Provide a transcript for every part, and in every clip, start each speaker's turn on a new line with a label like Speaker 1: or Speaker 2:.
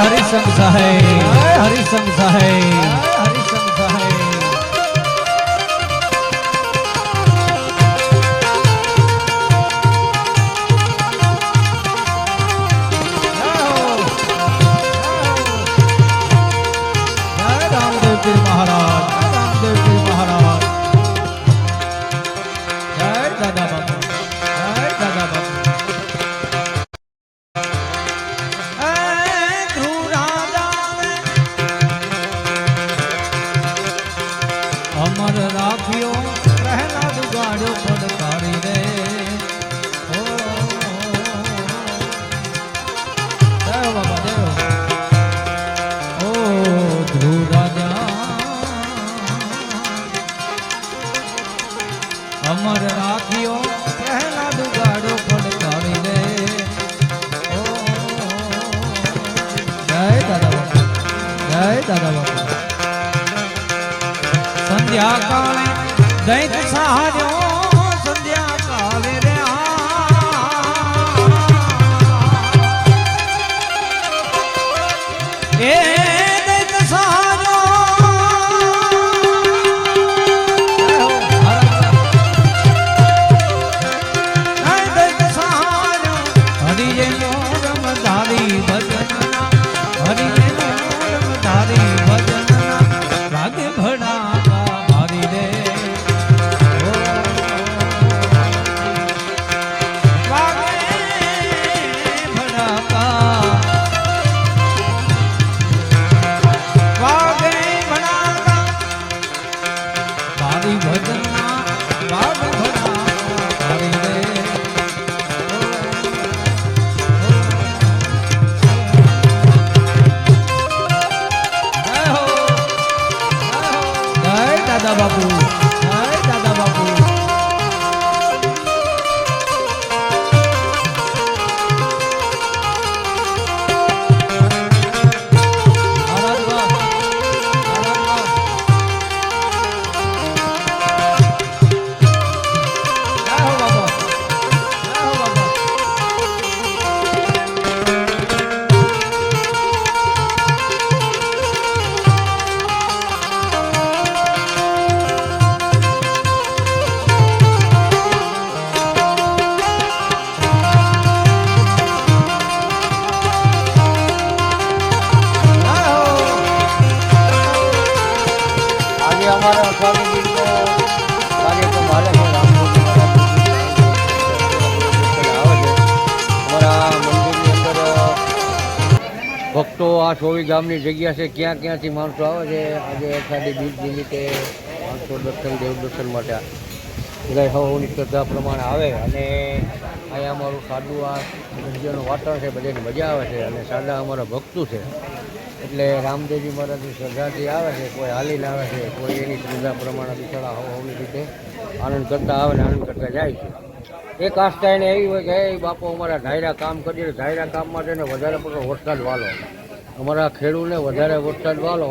Speaker 1: હરિસંગ સાહેબ જય હરિસંગ સાહેબ જય હરિસંગ Baba.
Speaker 2: આજે અમારા મંદિરની અંદર ભક્તો આ છોવી ગામની જગ્યા છે, ક્યાં ક્યાંથી માણસો આવે છે? આજે અષાઢી બીજ નિમિત્તે માણસો દર્શન દેવ દર્શન માટે બધા સૌની શ્રદ્ધા પ્રમાણે આવે અને અહીંયા અમારું સાદું આ જગ્યાનું વાતાવરણ છે બધાની મજા આવે છે અને સાદા અમારા ભક્તો છે. એટલે રામદેવજી મહારાજની શ્રદ્ધાથી આવે છે, કોઈ હાલીને આવે છે, કોઈ એની શ્રદ્ધા પ્રમાણે બિચારા હવ હવની રીતે આનંદ કરતા આવે ને આનંદ કરતા જાય છે. એક આસ્થા એને એવી હોય કે, એ બાપો, અમારા ધાયરા કામ કરીએ ધાયરા કામ માટે વધારે પડતો વરસાદ વાલો. અમારા ખેડૂતને વધારે વરસાદ વાલો.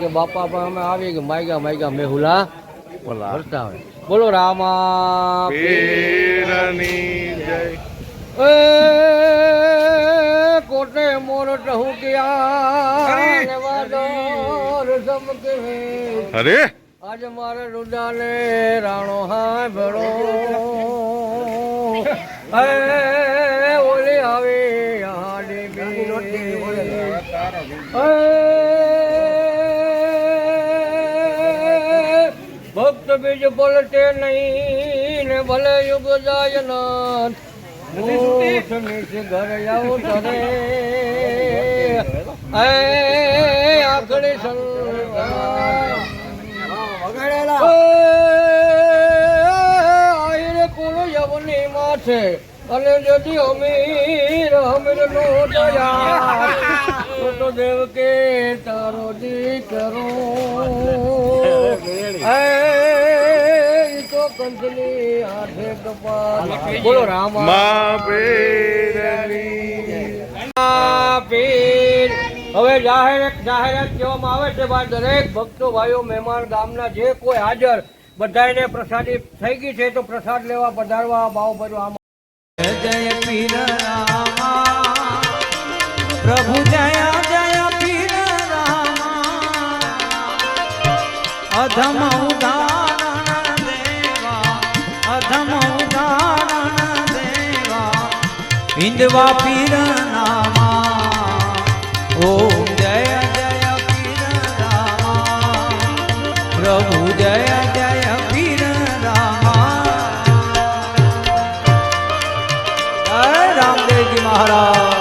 Speaker 2: કે બાપા પણ અમે આવી કે, માયગા માયગા, મેહુલા ભરતા હોય. બોલો રામા
Speaker 3: પીરની જય.
Speaker 2: એ કોટે મોર ટહુ ચમકે
Speaker 3: અરે!
Speaker 2: આજ મારે રુદાને રાણો હા! ભેળો એ ઓલી આવે હાડી ભક્ત બીજ પલટે નહીં ને ભલે યુગ જાય નાથ ઘર આવો તરે આખડી સંગ આયરે કુળ યવની માથે. અને যদি અમીર અમીર નો દયા. તો દેવ કે તારો દીકરો. તો કંચની હાથે કપાલ બોલો રામ પીર. હવે જાહેર જાહેરાત કહેવામાં આવે છે ભાઈ દરેક ભક્તો ભાઈઓ મહેમાન ગામના જે કોઈ હાજર બધાને પ્રસાદી થઈ ગઈ છે તો પ્રસાદ લેવા પધારવા ભાવ ભરવા.
Speaker 1: અધમ ઉદાહરણ દેવા અધમ ઉદાહરણ દેવા હિંદવા પીર નામા ઓમ જય જય પીર રામા પ્રભુ જય રામદેવજી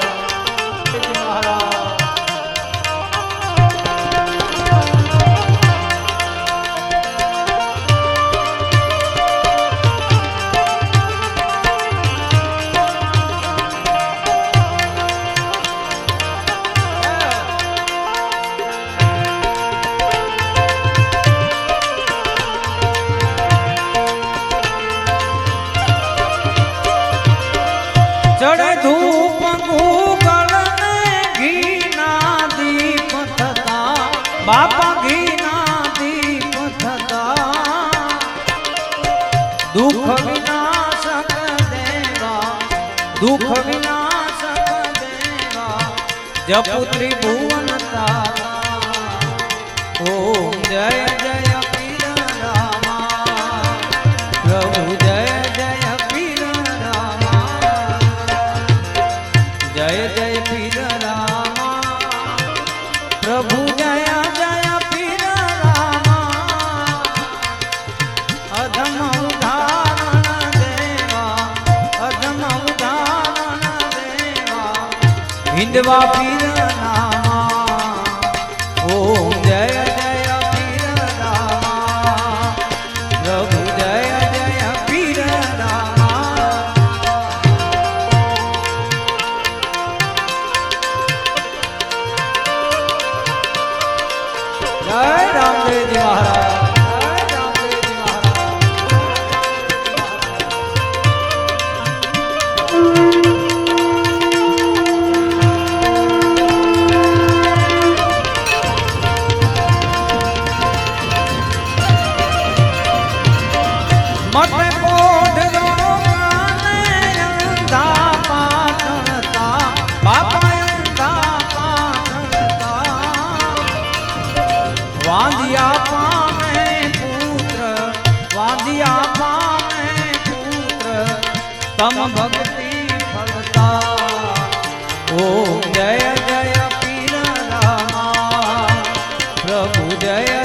Speaker 1: દુઃખ વિનાશક દેવા. દુઃખ વિનાશક દેવા. જપુત્રી ભુવન તારા. ઓમ જય જય પીર રામા. પ્રભુ જય જય પીર રામા. જય જય પીર રામા. પ્રભુ જય જય હિંદવા પીર પ્રભુ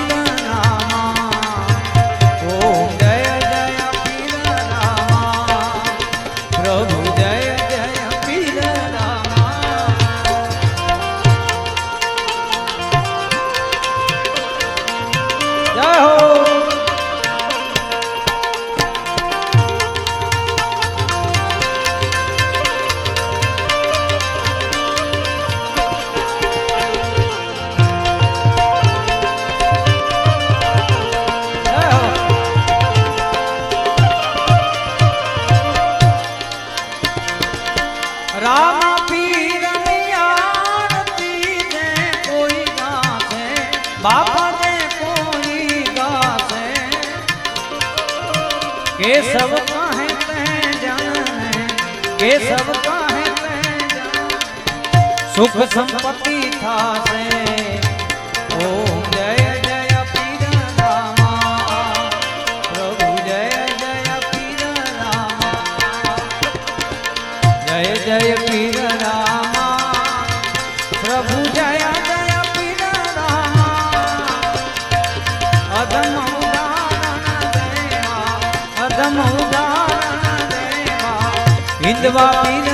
Speaker 1: એ સબ કાહે સુખ સંપત્તિ થાશે ઓ માંડવા પીર